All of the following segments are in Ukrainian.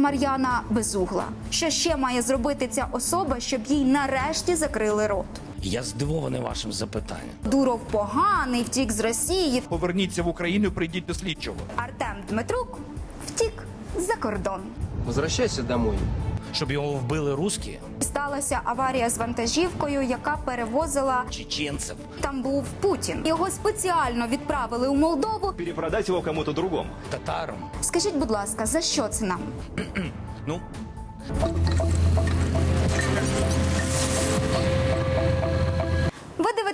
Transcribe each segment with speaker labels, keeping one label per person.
Speaker 1: Мар'яна Безугла. Що ще має зробити ця особа, щоб їй нарешті закрили рот?
Speaker 2: Я здивований вашим запитанням.
Speaker 1: Дуров поганий, втік з Росії.
Speaker 3: Поверніться в Україну, і прийдіть до слідчого.
Speaker 1: Артем Дмитрук втік за кордон.
Speaker 4: Возвращайся домой.
Speaker 2: Щоб його вбили русські,
Speaker 1: Сталася аварія з вантажівкою, яка перевозила.
Speaker 2: чеченців.
Speaker 1: Там був Путін. Його спеціально відправили у Молдову.
Speaker 5: перепродать його кому-то другому.
Speaker 2: татарам.
Speaker 1: Скажіть, будь ласка, за що це нам?
Speaker 2: Ну,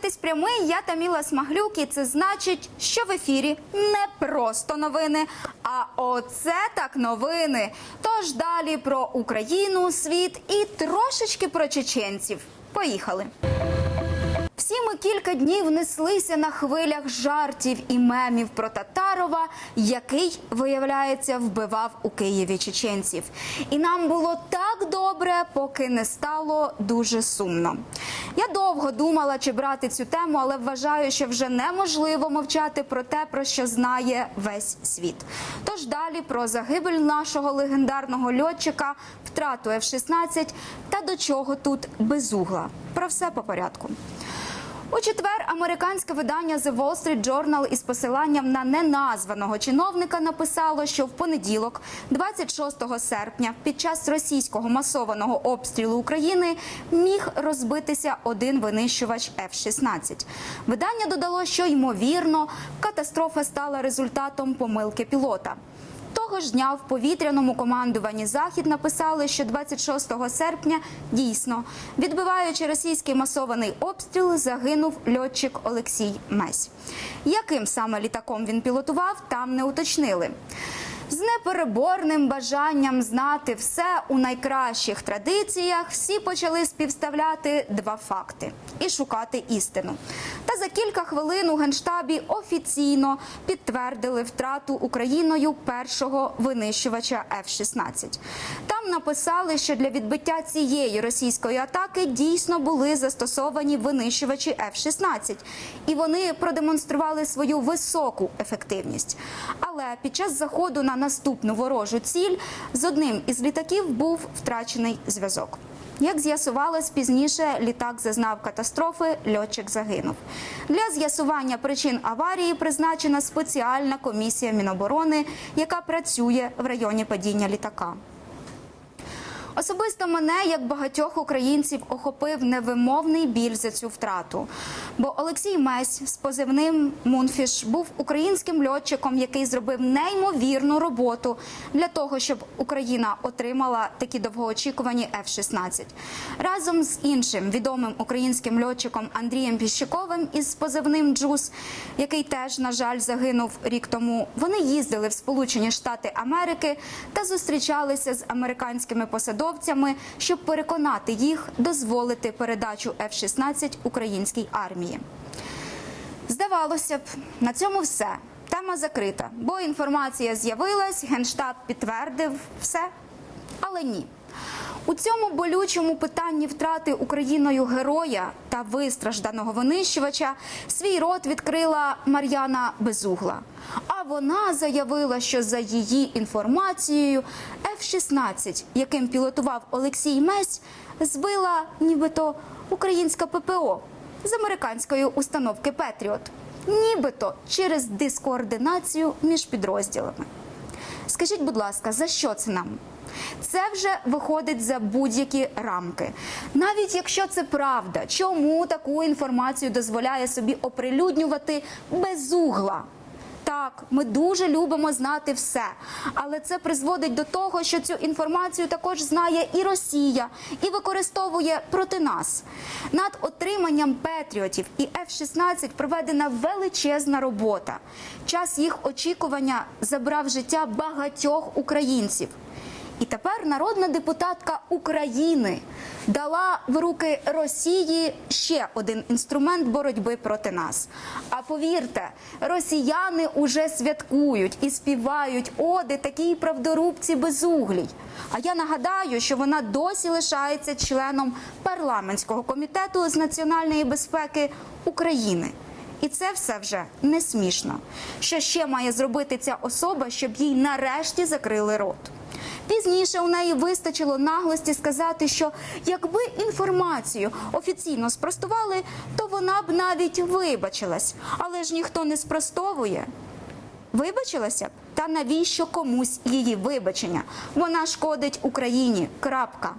Speaker 1: дивитесь прямий, я Таміла Смаглюк, і це значить, що в ефірі не просто новини, а оце так новини. Тож далі про Україну, світ і трошечки про чеченців. Поїхали. Всі ми кілька днів неслися на хвилях жартів і мемів про Татарова, який, виявляється, вбивав у Києві чеченців. І нам було так добре, поки не стало дуже сумно. Я довго думала, чи брати цю тему, але вважаю, що вже неможливо мовчати про те, про що знає весь світ. Тож далі про загибель нашого легендарного льотчика, втрату F-16 та до чого тут безугла. Про все по порядку. У четвер американське видання The Wall Street Journal із посиланням на неназваного чиновника написало, що в понеділок, 26 серпня, під час російського масованого обстрілу України міг розбитися один винищувач F-16. Видання додало, що ймовірно катастрофа стала результатом помилки пілота. Того ж дня в повітряному командуванні Захід написали, що 26 серпня дійсно, відбиваючи російський масований обстріл, загинув льотчик Олексій Месь. Яким саме літаком він пілотував, там не уточнили. З непереборним бажанням знати все у найкращих традиціях всі почали співставляти два факти і шукати істину. Та за кілька хвилин у генштабі офіційно підтвердили втрату Україною першого винищувача F-16. Там написали, що для відбиття цієї російської атаки дійсно були застосовані винищувачі F-16, і вони продемонстрували свою високу ефективність. Але під час заходу на наступну ворожу ціль з одним із літаків був втрачений зв'язок. Як з'ясувалось пізніше, літак зазнав катастрофи, льотчик загинув. Для з'ясування причин аварії призначена спеціальна комісія Міноборони, яка працює в районі падіння літака. Особисто мене, як багатьох українців, охопив невимовний біль за цю втрату. Бо Олексій Месь з позивним Мунфіш був українським льотчиком, який зробив неймовірну роботу для того, щоб Україна отримала такі довгоочікувані F-16. Разом з іншим відомим українським льотчиком Андрієм Піщиковим із позивним Джус, який теж, на жаль, загинув рік тому. Вони їздили в Сполучені Штати Америки та зустрічалися з американськими посадовцями, щоб переконати їх дозволити передачу F-16 українській армії. Здавалося б, на цьому все. Тема закрита, бо інформація з'явилась, генштаб підтвердив все. Але ні. У цьому болючому питанні втрати Україною героя та вистражданого винищувача свій рот відкрила Мар'яна Безугла. А вона заявила, що за її інформацією F-16, яким пілотував Олексій Месь, збила нібито українська ППО з американської установки Петріот, нібито через дискоординацію між підрозділами. Скажіть, будь ласка, за що це нам? Це вже виходить за будь-які рамки. Навіть якщо це правда, чому таку інформацію дозволяє собі оприлюднювати безугла? Так, ми дуже любимо знати все, але це призводить до того, що цю інформацію також знає і Росія, і використовує проти нас. Над отриманням Петріотів і F-16 проведена величезна робота. Час їх очікування забрав життя багатьох українців. І тепер народна депутатка України дала в руки Росії ще один інструмент боротьби проти нас. А повірте, росіяни уже святкують і співають оди такій правдорубці безуглій. А я нагадаю, що вона досі лишається членом парламентського комітету з національної безпеки України. І це все вже не смішно. Що ще має зробити ця особа, щоб їй нарешті закрили рот? Пізніше у неї вистачило наглості сказати, що якби інформацію офіційно спростували, то вона б навіть вибачилась. Але ж ніхто не спростовує. Вибачилася б? Та навіщо комусь її вибачення? Вона шкодить Україні. Крапка.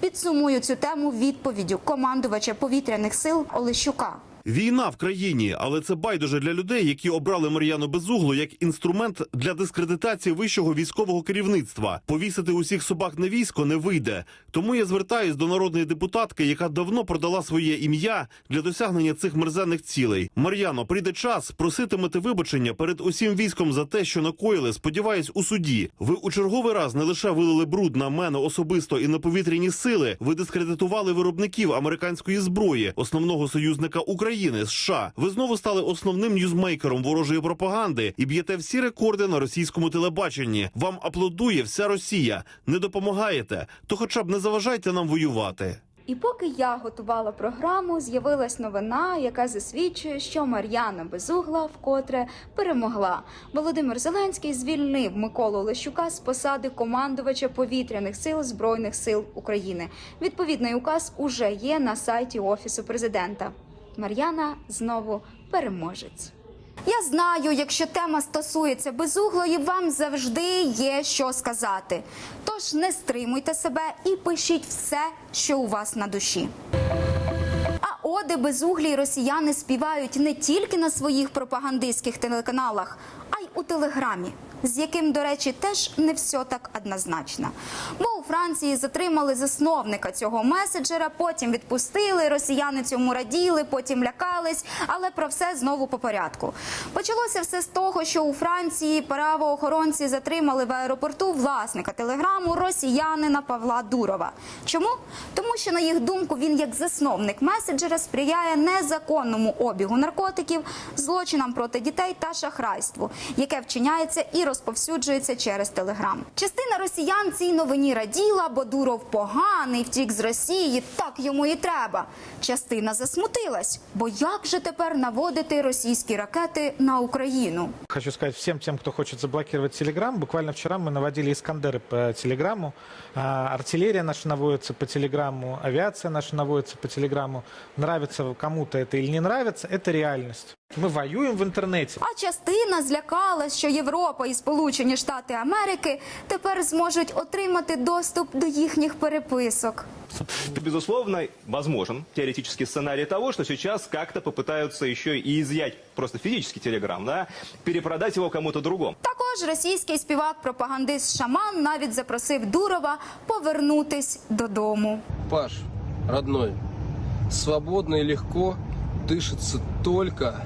Speaker 1: Підсумую цю тему відповіддю командувача повітряних сил Олещука.
Speaker 4: Війна в країні, але це байдуже для людей, які обрали Мар'яну Безуглу як інструмент для дискредитації вищого військового керівництва. Повісити усіх собак на військо не вийде. Тому я звертаюсь до народної депутатки, яка давно продала своє ім'я для досягнення цих мерзенних цілей. Мар'яно, прийде час проситимете вибачення перед усім військом за те, що накоїли. Сподіваюсь, у суді. Ви у черговий раз не лише вилили бруд на мене особисто і на повітряні сили. Ви дискредитували виробників американської зброї, основного союзника України США. Ви знову стали основним ньюзмейкером ворожої пропаганди і б'єте всі рекорди на російському телебаченні. Вам аплодує вся Росія. Не допомагаєте, то хоча б не заважайте нам воювати.
Speaker 1: І поки я готувала програму, з'явилась новина, яка засвідчує, що Мар'яна Безугла вкотре перемогла. Володимир Зеленський звільнив Миколу Лещука з посади командувача повітряних сил Збройних сил України. Відповідний указ уже є на сайті Офісу президента. Мар'яна знову переможець. Я знаю, якщо тема стосується безуглої, вам завжди є що сказати. Тож не стримуйте себе і пишіть все, що у вас на душі. А оди безуглі росіяни співають не тільки на своїх пропагандистських телеканалах, а й у телеграмі, з яким, до речі, теж не все так однозначно. Бо у Франції затримали засновника цього меседжера, потім відпустили. Росіяни цьому раділи, потім лякались, але про все знову по порядку. Почалося все з того, що у Франції правоохоронці затримали в аеропорту власника телеграму росіянина Павла Дурова. Чому? Тому що на їх думку він як засновник меседжера сприяє незаконному обігу наркотиків, злочинам проти дітей та шахрайству, яке вчиняється і розповсюджується через телеграм. Частина росіян цій новині раділа, бо Дуров поганий, втік з Росії, так йому і треба. Частина засмутилась, бо як же тепер наводити російські ракети на Україну?
Speaker 5: Хочу сказать всем тем, кто хочет заблокировать Телеграм. Буквально вчера мы наводили Искандеры по Телеграмму. А, Артиллерия наша наводится по Телеграмму, авиация наша наводится по Телеграмму. Нравится кому-то это или не нравится, это реальность. Мы воюем в интернете.
Speaker 1: А частина злякалась, що Європа і Сполучені Штати Америки тепер зможуть отримати доступ до їхніх переписок.
Speaker 6: Безусловно, возможен теоретический сценарий того, что сейчас как-то попытаются еще и изъять просто физический телеграм, да, перепродать его кому-то другому.
Speaker 1: Також російський співак-пропагандист Шаман навіть запросив Дурова повернутись додому.
Speaker 7: Паш, родной, свободно и легко дышится только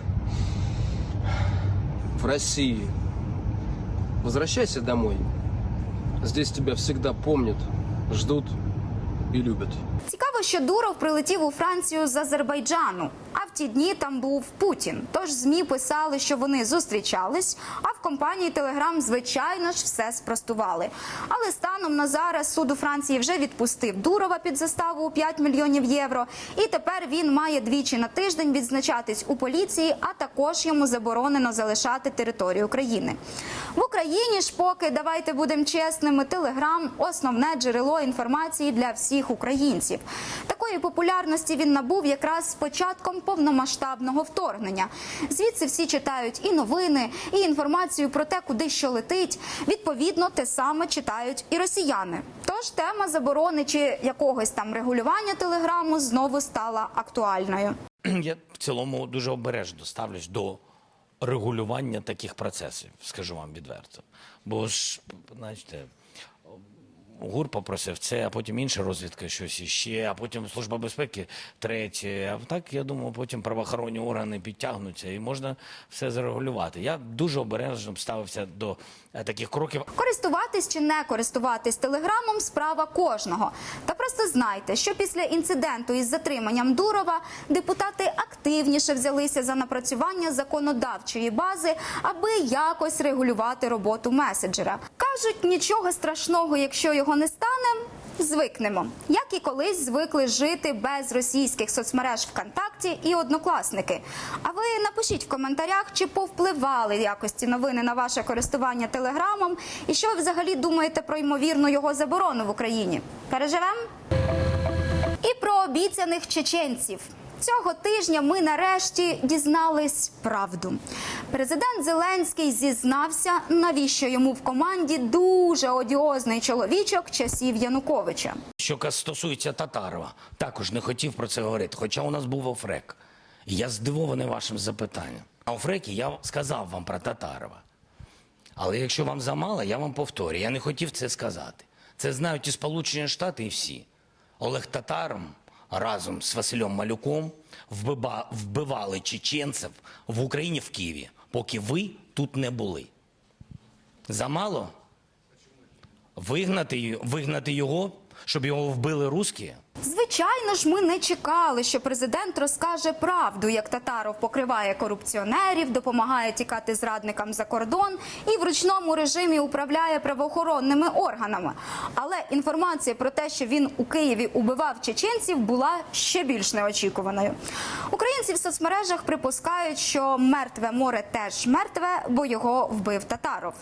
Speaker 7: в России. Возвращайся домой. Здесь тебя всегда помнят, ждут и любят.
Speaker 1: Цікаво, що Дуров прилетів у Францію з Азербайджану, ті дні там був Путін. Тож змі писали, що вони зустрічались. А в компанії Телеграм, звичайно ж, все спростували. Але станом на зараз суд у Франції вже відпустив Дурова під заставу у 5 мільйонів євро. І тепер він має двічі на тиждень відзначатись у поліції, а також йому заборонено залишати територію країни. В Україні ж поки давайте будемо чесними. Телеграм основне джерело інформації для всіх українців. Такої популярності він набув якраз з початком повномасштабного вторгнення. Звідси всі читають і новини, і інформацію про те, куди що летить. Відповідно, те саме читають і росіяни. Тож тема заборони чи якогось там регулювання телеграму знову стала актуальною.
Speaker 2: я в цілому дуже обережно ставлюсь до регулювання таких процесів, скажу вам відверто. Бо ж, знаєте, ГУР попросив це, а потім інша розвідка щось іще, а потім Служба безпеки третє. А так, я думаю, потім правоохоронні органи підтягнуться і можна все зарегулювати. Я дуже обережно ставився до е, таких кроків.
Speaker 1: Користуватись чи не користуватись телеграмом справа кожного. Та просто знайте, що після інциденту із затриманням Дурова депутати активніше взялися за напрацювання законодавчої бази, аби якось регулювати роботу меседжера. Кажуть, нічого страшного, якщо його не стане. звикнемо, як і колись звикли жити без російських соцмереж ВКонтакті і однокласники. А ви напишіть в коментарях, чи повпливали якось ці новини на ваше користування телеграмом, і що ви взагалі думаєте про ймовірну його заборону в Україні? Переживемо? І про обіцяних чеченців. Цього тижня ми нарешті дізнались правду. Президент Зеленський зізнався, навіщо йому в команді дуже одіозний чоловічок часів Януковича.
Speaker 2: Що стосується Татарова, також не хотів про це говорити, хоча у нас був Офрек. Я здивований вашим запитанням. На Офрекі я сказав вам про Татарова. Але якщо вам замало, я вам повторю. Я не хотів це сказати. Це знають і Сполучені Штати, і всі. Олег Татаром разом з Василем Малюком вбивали чеченців в Україні в Києві, поки ви тут не були. Замало? Вигнати, вигнати його, щоб його вбили русські?
Speaker 1: Звичайно ж, ми не чекали, що президент розкаже правду, як Татаров покриває корупціонерів, допомагає тікати зрадникам за кордон і в ручному режимі управляє правоохоронними органами. Але інформація про те, що він у Києві убивав чеченців, була ще більш неочікуваною. Українці в соцмережах припускають, що мертве море теж мертве, бо його вбив Татаров.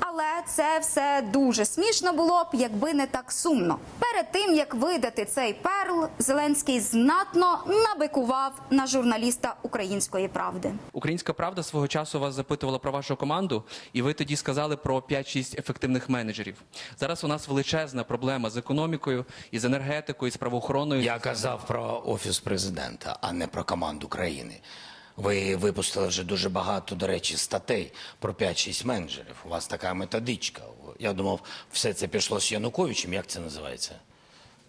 Speaker 1: Але це все дуже смішно було б, якби не так сумно. Перед тим як видати цей перл, Зеленський знатно набикував на журналіста української правди.
Speaker 8: Українська правда свого часу вас запитувала про вашу команду, і ви тоді сказали про 5-6 ефективних менеджерів. Зараз у нас величезна проблема з економікою, і з енергетикою, і з правоохороною.
Speaker 2: Я казав про офіс президента, а не про команду країни. Ви випустили вже дуже багато, до речі, статей про 5-6 менеджерів. У вас така методичка. Я думав, все це пішло з Януковичем. Як це називається?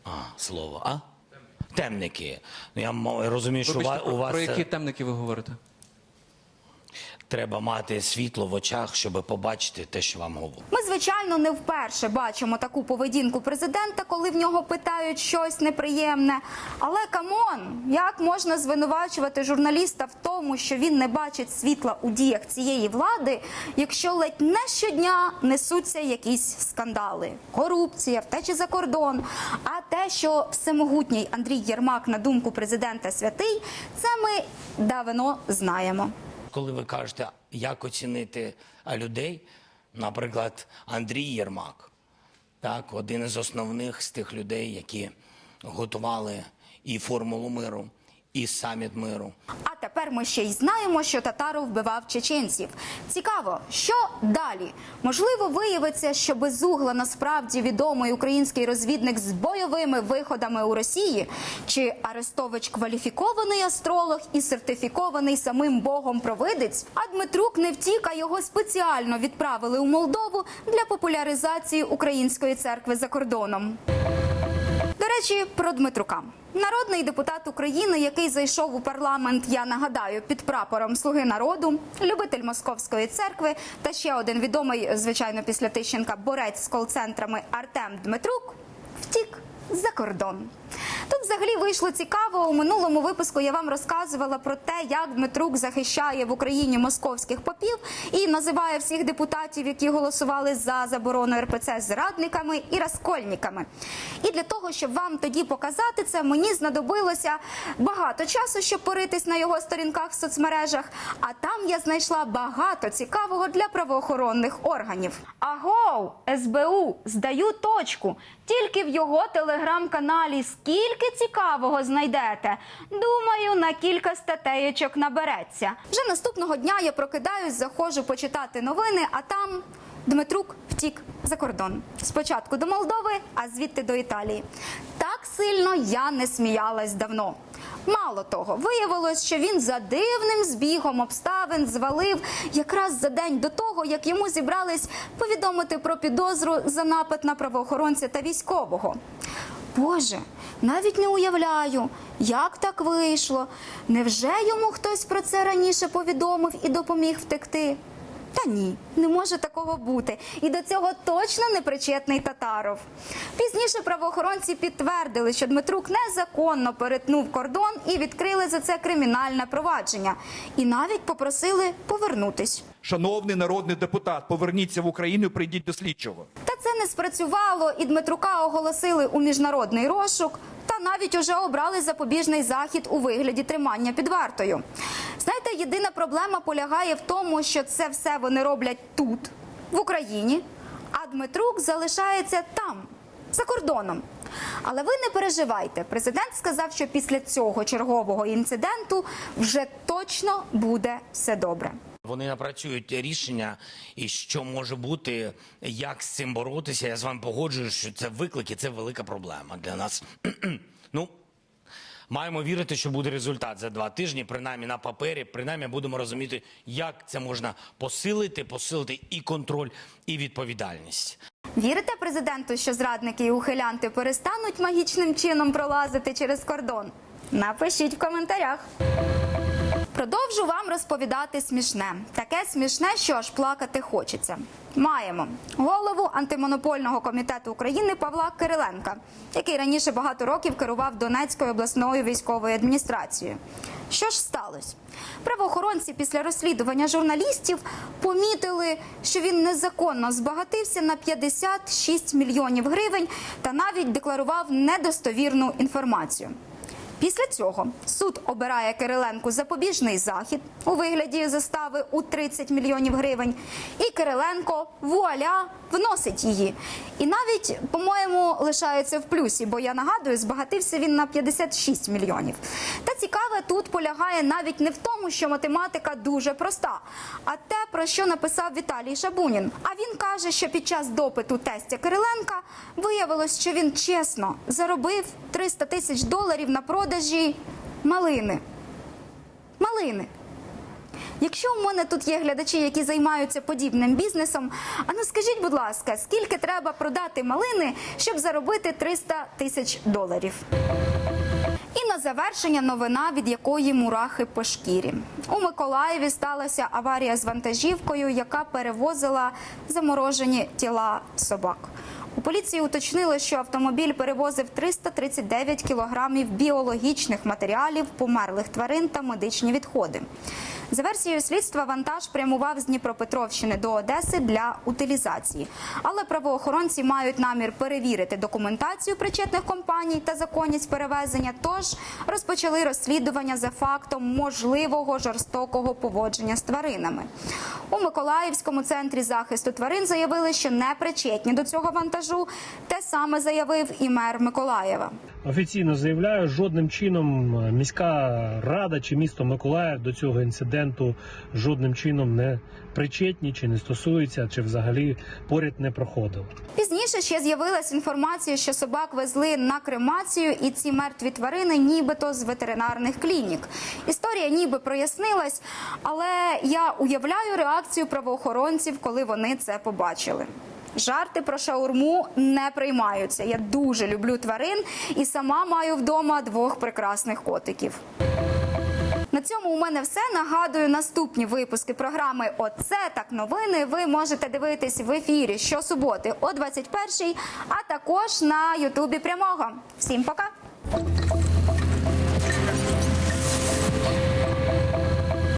Speaker 2: А, слово, а? Темники. Ну, я м- розумію, що у
Speaker 8: Вибачте,
Speaker 2: ва- у вас
Speaker 8: про
Speaker 2: це
Speaker 8: які темники ви говорите?
Speaker 2: Треба мати світло в очах, щоб побачити те, що вам говорять.
Speaker 1: Ми, звичайно, не вперше бачимо таку поведінку президента, коли в нього питають щось неприємне. Але камон, як можна звинувачувати журналіста в тому, що він не бачить світла у діях цієї влади, якщо ледь не щодня несуться якісь скандали, корупція, втечі за кордон. А те, що всемогутній Андрій Єрмак, на думку президента, святий, це ми давно знаємо.
Speaker 2: Коли ви кажете, як оцінити людей, наприклад, Андрій Єрмак, так, один із основних з тих людей, які готували і формулу миру, і саміт миру.
Speaker 1: Тепер ми ще й знаємо, що Татаров вбивав чеченців. Цікаво, що далі? Можливо, виявиться, що безугла насправді відомий український розвідник з бойовими виходами у Росії, чи Арестович кваліфікований астролог і сертифікований самим Богом провидець. А Дмитрук не втік, а його спеціально відправили у Молдову для популяризації української церкви за кордоном. До речі, про Дмитрука. Народний депутат України, який зайшов у парламент, я нагадаю, під прапором Слуги народу, любитель московської церкви та ще один відомий, звичайно, після Тищенка борець з кол-центрами Артем Дмитрук, втік за кордон. Тут взагалі вийшло цікаво. У минулому випуску я вам розказувала про те, як Дмитрук захищає в Україні московських попів і називає всіх депутатів, які голосували за заборону РПЦ зрадниками і розкольниками. І для того, щоб вам тоді показати це, мені знадобилося багато часу, щоб поритись на його сторінках в соцмережах. А там я знайшла багато цікавого для правоохоронних органів. Агоу, СБУ, здаю точку. Тільки в його телеграм-каналі скільки цікавого знайдете. Думаю, на кілька статейочок набереться. Вже наступного дня я прокидаюсь, заходжу почитати новини, а там Дмитрук втік за кордон. Спочатку до Молдови, а звідти до Італії. Так сильно я не сміялась давно. Мало того, виявилось, що він за дивним збігом обставин звалив якраз за день до того, як йому зібрались повідомити про підозру за напад на правоохоронця та військового. Боже, навіть не уявляю, як так вийшло. Невже йому хтось про це раніше повідомив і допоміг втекти? Та ні, не може такого бути. І до цього точно не причетний Татаров. Пізніше правоохоронці підтвердили, що Дмитрук незаконно перетнув кордон і відкрили за це кримінальне провадження. І навіть попросили повернутись.
Speaker 3: Шановний народний депутат, поверніться в Україну і прийдіть до слідчого.
Speaker 1: Та це не спрацювало, і Дмитрука оголосили у міжнародний розшук. Навіть уже обрали запобіжний захід у вигляді тримання під вартою. Знаєте, єдина проблема полягає в тому, що це все вони роблять тут, в Україні, а Дмитрук залишається там, за кордоном. Але ви не переживайте. Президент сказав, що після цього чергового інциденту вже точно буде все добре.
Speaker 2: Вони напрацюють рішення, і що може бути, як з цим боротися. Я з вами погоджуюсь, що це виклики, це велика проблема для нас. ну, маємо вірити, що буде результат за два тижні, принаймні на папері. Принаймні будемо розуміти, як це можна посилити, посилити і контроль, і відповідальність.
Speaker 1: Вірите президенту, що зрадники і ухилянти перестануть магічним чином пролазити через кордон? Напишіть в коментарях. Продовжу вам розповідати смішне. Таке смішне, що аж плакати хочеться. Маємо голову антимонопольного комітету України Павла Кириленка, який раніше багато років керував Донецькою обласною військовою адміністрацією. Що ж сталося? Правоохоронці після розслідування журналістів помітили, що він незаконно збагатився на 56 мільйонів гривень та навіть декларував недостовірну інформацію. Після цього суд обирає Кириленку запобіжний захід у вигляді застави у 30 мільйонів гривень, і Кириленко вуаля вносить її. І навіть, по-моєму, лишається в плюсі, бо я нагадую, збагатився він на 56 мільйонів. Та цікаве тут полягає навіть не в тому, що математика дуже проста, а те, про що написав Віталій Шабунін. А він каже, що під час допиту тестя Кириленка виявилось, що він чесно заробив 300 тисяч доларів на продажі малини. Малини. Якщо у мене тут є глядачі, які займаються подібним бізнесом, а ну скажіть, будь ласка, скільки треба продати малини, щоб заробити 300 тисяч доларів? І на завершення новина, від якої мурахи по шкірі. У Миколаєві сталася аварія з вантажівкою, яка перевозила заморожені тіла собак. У поліції уточнили, що автомобіль перевозив 339 кілограмів біологічних матеріалів, померлих тварин та медичні відходи. За версією слідства, вантаж прямував з Дніпропетровщини до Одеси для утилізації. Але правоохоронці мають намір перевірити документацію причетних компаній та законність перевезення. Тож розпочали розслідування за фактом можливого жорстокого поводження з тваринами. У Миколаївському центрі захисту тварин заявили, що не причетні до цього вантажу. Те саме заявив і мер Миколаєва.
Speaker 9: Офіційно заявляю, жодним чином е, міська рада чи місто Миколаїв до цього інциденту жодним чином не причетні, чи не стосуються, чи взагалі поряд не проходив.
Speaker 1: Пізніше ще з'явилась інформація, що собак везли на кремацію, і ці мертві тварини нібито з ветеринарних клінік. Історія ніби прояснилась, але я уявляю реакцію правоохоронців, коли вони це побачили. Жарти про шаурму не приймаються. Я дуже люблю тварин і сама маю вдома двох прекрасних котиків. На цьому у мене все. Нагадую, наступні випуски програми Оце так новини. Ви можете дивитись в ефірі щосуботи о 21-й, а також на Ютубі прямого. Всім пока!